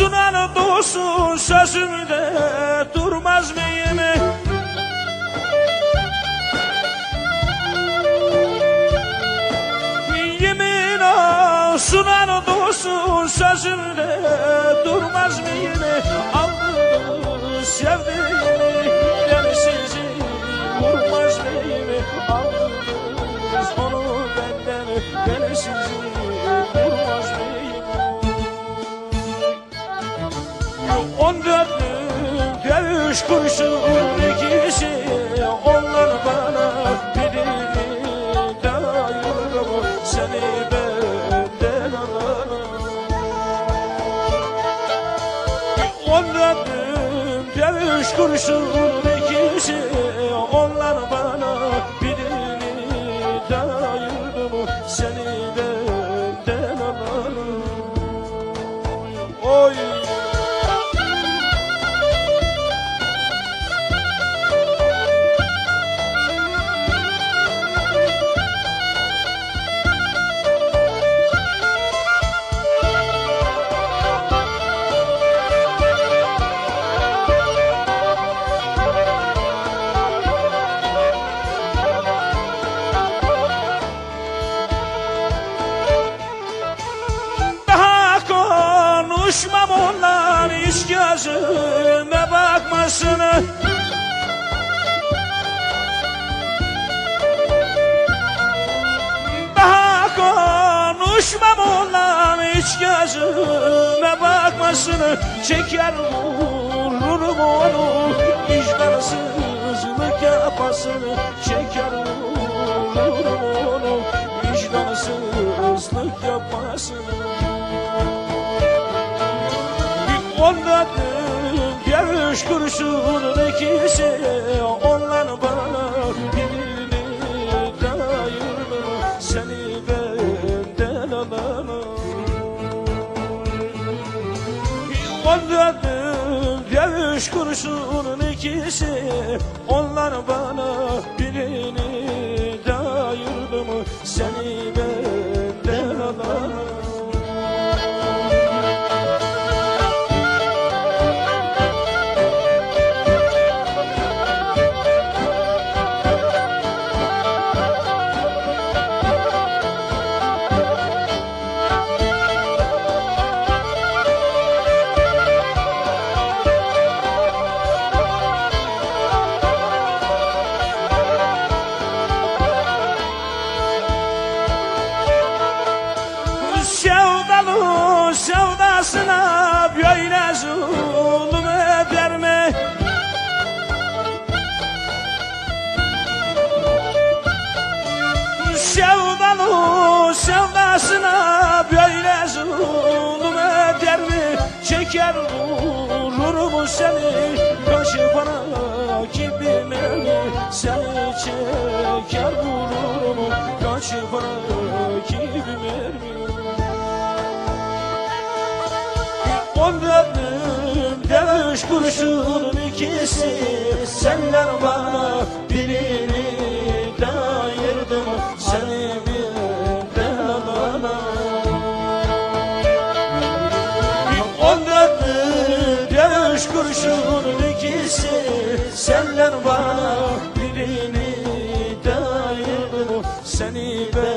sunan dursun sözümde durmaz mıyım? Yemin sunan dursun sözümde durmaz mıyım? Aldı sevdiğini demsizi vurmaz mıyım? Aldı On dörtlük dövüş kurşun ikisi Onlar bana birini dayırım Seni benden alırım On dörtlük dövüş kurşun ikisi Onlar bana gözüme bakmasın Daha konuşmam onlar hiç gözüme bakmasın Çeker vururum onu vicdansızlık yapasın Çeker vururum onu vicdansızlık yapmasın Onda görüş kurşunun ikisi Onlar bana birini dayırım Seni benden alamam. Onda görüş kurşunun ikisi Onlar bana birini dayırdım Seni Sevdalı sevdasına böyle zulüm eder mi? Çeker vurur mu seni? Kaşı bana gibi mermi Seni çeker vurur mu? Kaşı bana gibi mermi On döndüm dövüş kurşunun ikisi Senden bana Eller var birini dayı Seni ben